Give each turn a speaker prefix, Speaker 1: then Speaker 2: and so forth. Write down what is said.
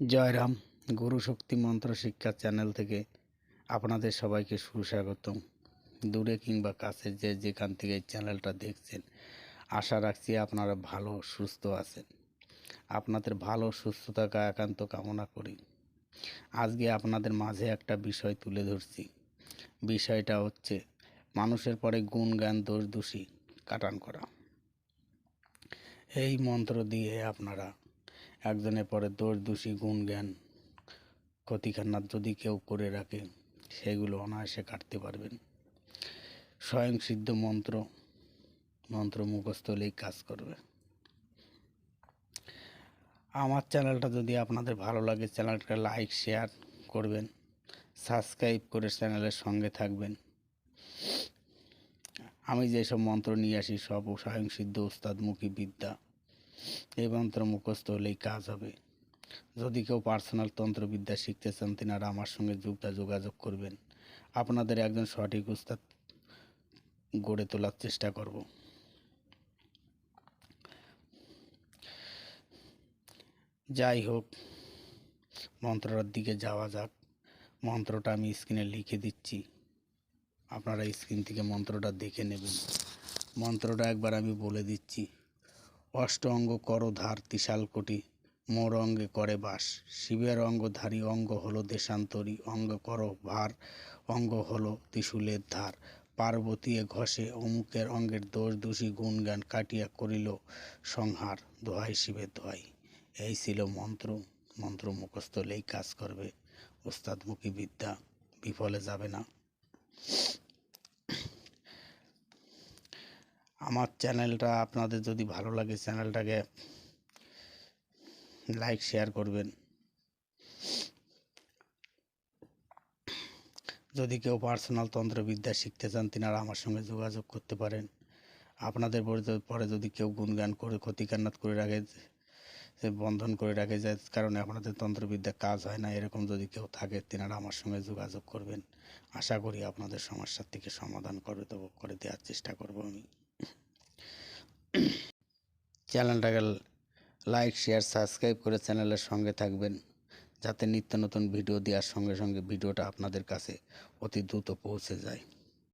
Speaker 1: জয়রাম গুরু শক্তি মন্ত্র শিক্ষা চ্যানেল থেকে আপনাদের সবাইকে সুস্বাগতম। দূরে কিংবা কাছে যে যেখান থেকে এই চ্যানেলটা দেখছেন, আশা রাখছি আপনারা ভালো, সুস্থ আছেন। আপনাদের ভালো সুস্থ থাকা একান্ত কামনা করি। আজকে আপনাদের মাঝে একটা বিষয় তুলে ধরছি। বিষয়টা হচ্ছে মানুষের পরে গুণ, জ্ঞান, দোষ, দোষী কাটান করা। এই মন্ত্র দিয়ে আপনারা একজনের পরে দোষ দোষী গুণ জ্ঞান ক্ষতিখান্নার যদি কেউ করে রাখে, সেগুলো অনায়াসে কাটতে পারবেন। স্বয়ং সিদ্ধ মন্ত্র মন্ত্র মুখস্থ হলেই কাজ করবে। আমার চ্যানেলটা যদি আপনাদের ভালো লাগে, চ্যানেলটা লাইক, শেয়ার করবেন, সাবস্ক্রাইব করে চ্যানেলের সঙ্গে থাকবেন। আমি যেসব মন্ত্র নিয়ে আসি, সব স্বয়ং সিদ্ধ উস্তাদমুখী বিদ্যা। এই মন্ত্র মুখস্থ হলেই কাজ হবে। যদি কেউ পার্সোনাল তন্ত্রবিদ্যা শিখতে চান, তেনারা আমার সঙ্গে যুক্তা যোগাযোগ করবেন। আপনাদের একজন সঠিক উস্তাদ গড়ে তোলার চেষ্টা করব। যাই হোক মন্ত্রটার দিকে যাওয়া যাক। মন্ত্রটা আমি স্ক্রিনে লিখে দিচ্ছি। আপনারা স্ক্রিন থেকে মন্ত্রটা দেখে নেবেন। মন্ত্রটা একবার আমি বলে দিচ্ছি। অষ্ট অঙ্গ কর ধার তিশাল কোটি, মোর অঙ্গে করে বাস। শিবের অঙ্গধারী অঙ্গ হলো দেশান্তরী, অঙ্গ কর ভার অঙ্গ হলো ত্রিশূলের ধার। পার্বতী ঘষে অমুকের অঙ্গের দোষ দোষী গুণগান কাটিয়া করিল সংহার, দোহাই শিবের দোহাই। এই ছিল মন্ত্র মন্ত্র মুখস্থ হলেই কাজ করবে। ওস্তাদমুখী বিদ্যা, বিফলে যাবে না। আমার চ্যানেলটা আপনাদের যদি ভালো লাগে, চ্যানেলটাকে লাইক, শেয়ার করবেন। যদি কেউ পার্সোনাল তন্ত্রবিদ্যা শিখতে চান, তিনারা আমার সঙ্গে যোগাযোগ করতে পারেন। আপনাদের পরে যদি- কেউ গুণগান করে ক্ষতিকান্নাত করে রাখে বন্ধন করে রাখে, যে কারণে আপনাদের তন্ত্রবিদ্যা কাজ হয় না, এরকম যদি কেউ থাকে, তেনারা আমার সঙ্গে যোগাযোগ করবেন। আশা করি আপনাদের সমস্যার থেকে সমাধান করে দেবো, করে দেওয়ার চেষ্টা করব আমি। চ্যানেলটাকে লাইক, শেয়ার, সাবস্ক্রাইব করে চ্যানেলের সঙ্গে থাকবেন, যাতে নিত্য নতুন ভিডিও দেওয়ার সঙ্গে সঙ্গে ভিডিওটা আপনাদের কাছে অতি দ্রুত পৌঁছে যায়।